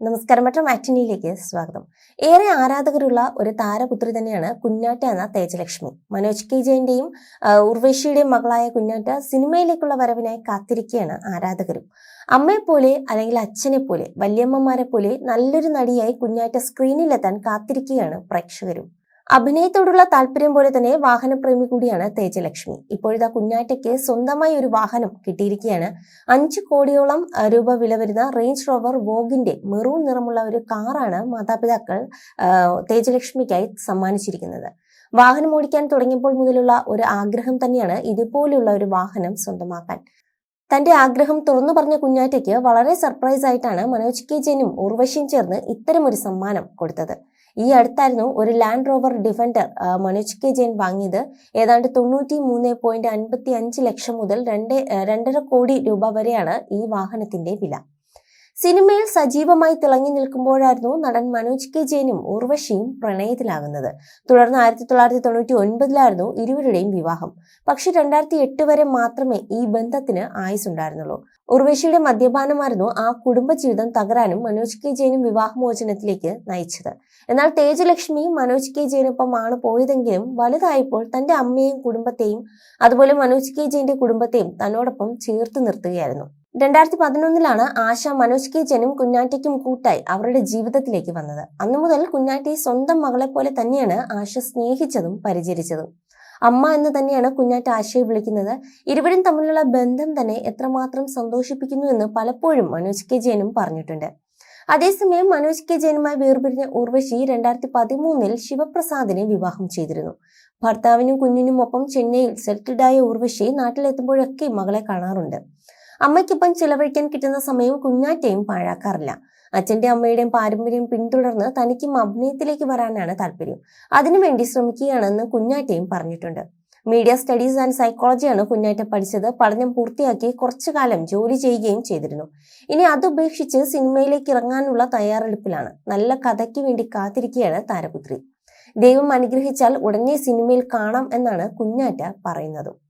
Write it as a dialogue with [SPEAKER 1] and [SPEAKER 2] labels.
[SPEAKER 1] നമസ്കാരം മറ്റം ആറ്റിനിയിലേക്ക് സ്വാഗതം. ഏറെ ആരാധകരുള്ള ഒരു താരപുത്രി തന്നെയാണ് കുഞ്ഞാറ്റ എന്ന തേജലക്ഷ്മി. മനോജ് കെ ജയന്റെയും ഉർവേശിയുടെയും മകളായ കുഞ്ഞാറ്റ സിനിമയിലേക്കുള്ള വരവിനായി കാത്തിരിക്കുകയാണ് ആരാധകരും. അമ്മയെ പോലെ അല്ലെങ്കിൽ അച്ഛനെ പോലെ വല്യമ്മമാരെ പോലെ നല്ലൊരു നടിയായി കുഞ്ഞാറ്റ സ്ക്രീനിലെത്താൻ കാത്തിരിക്കുകയാണ് പ്രേക്ഷകരും. അഭിനയത്തോടുള്ള താല്പര്യം പോലെ തന്നെ വാഹനപ്രേമി കൂടിയാണ് തേജലക്ഷ്മി. ഇപ്പോഴത്തെ കുഞ്ഞാറ്റയ്ക്ക് സ്വന്തമായി ഒരു വാഹനം കിട്ടിയിരിക്കുകയാണ്. അഞ്ച് കോടിയോളം രൂപ വില വരുന്ന റേഞ്ച് റോവർ വോഗിന്റെ മെറൂൺ നിറമുള്ള ഒരു കാറാണ് മാതാപിതാക്കൾ തേജലക്ഷ്മിക്കായി സമ്മാനിച്ചിരിക്കുന്നത്. വാഹനം ഓടിക്കാൻ തുടങ്ങിയപ്പോൾ മുതലുള്ള ഒരു ആഗ്രഹം തന്നെയാണ് ഇതുപോലെയുള്ള ഒരു വാഹനം സ്വന്തമാക്കാൻ. തന്റെ ആഗ്രഹം തുറന്നു പറഞ്ഞ കുഞ്ഞാറ്റയ്ക്ക് വളരെ സർപ്രൈസ് ആയിട്ടാണ് മനോജ് കെ ജെനും ഉർവശിയും ചേർന്ന് ഇത്തരമൊരു സമ്മാനം കൊടുത്തത്. ഈ അടുത്തായിരുന്നു ഒരു Land Rover Defender Manoj K Jayan വാങ്ങിയത്. ഏതാണ്ട് തൊണ്ണൂറ്റി മൂന്ന് പോയിന്റ് അൻപത്തി അഞ്ച് ലക്ഷം മുതൽ രണ്ട് രണ്ടര കോടി രൂപ വരെയാണ് ഈ വാഹനത്തിന്റെ വില. സിനിമയിൽ സജീവമായി തിളങ്ങി നിൽക്കുമ്പോഴായിരുന്നു നടൻ മനോജ് കെ ജയനും ഉർവശിയും പ്രണയത്തിലാകുന്നത്. തുടർന്ന് ആയിരത്തി തൊള്ളായിരത്തി തൊണ്ണൂറ്റി ഒൻപതിലായിരുന്നു ഇരുവരുടെയും വിവാഹം. പക്ഷെ രണ്ടായിരത്തി എട്ട് വരെ മാത്രമേ ഈ ബന്ധത്തിന് ആയുസുണ്ടായിരുന്നുള്ളൂ. ഉർവശിയുടെ മദ്യപാനമായിരുന്നു ആ കുടുംബജീവിതം തകരാനും മനോജ് കെ ജയനും വിവാഹമോചനത്തിലേക്ക് നയിച്ചത്. എന്നാൽ തേജലക്ഷ്മി മനോജ് കെ ജയനൊപ്പമാണ് പോയതെങ്കിലും വലുതായപ്പോൾ തന്റെ അമ്മയെയും കുടുംബത്തെയും അതുപോലെ മനോജ് കെ ജയന്റെ കുടുംബത്തെയും തന്നോടൊപ്പം ചേർത്ത് നിർത്തുകയായിരുന്നു. രണ്ടായിരത്തി പതിനൊന്നിലാണ് ആശ മനോജ് കെ ജനും കുഞ്ഞാറ്റയ്ക്കും കൂട്ടായി അവരുടെ ജീവിതത്തിലേക്ക് വന്നത്. അന്നു മുതൽ കുഞ്ഞാറ്റയെ സ്വന്തം മകളെ പോലെ തന്നെയാണ് ആശ സ്നേഹിച്ചതും പരിചരിച്ചതും. അമ്മ എന്ന് തന്നെയാണ് കുഞ്ഞാറ്റ ആശയെ വിളിക്കുന്നത്. ഇരുവരും തമ്മിലുള്ള ബന്ധം തന്നെ എത്രമാത്രം സന്തോഷിപ്പിക്കുന്നു എന്ന് പലപ്പോഴും മനോജ് കെ ജയനും പറഞ്ഞിട്ടുണ്ട്. അതേസമയം മനോജ് കെ ജയനുമായി വേർപിരിഞ്ഞ ഉർവശി രണ്ടായിരത്തി പതിമൂന്നിൽ ശിവപ്രസാദിനെ വിവാഹം ചെയ്തിരുന്നു. ഭർത്താവിനും കുഞ്ഞിനും ഒപ്പം ചെന്നൈയിൽ സെറ്റിൽഡായ ഉർവശി നാട്ടിലെത്തുമ്പോഴൊക്കെ മകളെ കാണാറുണ്ട്. അമ്മയ്ക്കൊപ്പം ചിലവഴിക്കാൻ കിട്ടുന്ന സമയം കുഞ്ഞാറ്റയും പാഴാക്കാറില്ല. അച്ഛന്റെ അമ്മയുടെയും പാരമ്പര്യം പിന്തുടർന്ന് തനിക്കും അഭിനയത്തിലേക്ക് വരാനാണ് താല്പര്യം. അതിനുവേണ്ടി ശ്രമിക്കുകയാണെന്ന് കുഞ്ഞാറ്റയും പറഞ്ഞിട്ടുണ്ട്. മീഡിയ സ്റ്റഡീസ് ആൻഡ് സൈക്കോളജിയാണ് കുഞ്ഞാറ്റ പഠിച്ചത്. പഠനം പൂർത്തിയാക്കി കുറച്ചു കാലം ജോലി ചെയ്യുകയും ചെയ്തിരുന്നു. ഇനി അതുപേക്ഷിച്ച് സിനിമയിലേക്ക് ഇറങ്ങാനുള്ള തയ്യാറെടുപ്പിലാണ്. നല്ല കഥയ്ക്ക് വേണ്ടി കാത്തിരിക്കുകയാണ് താരപുത്രി. ദൈവം അനുഗ്രഹിച്ചാൽ ഉടനെ സിനിമയിൽ കാണാം എന്നാണ് കുഞ്ഞാറ്റ പറയുന്നതും.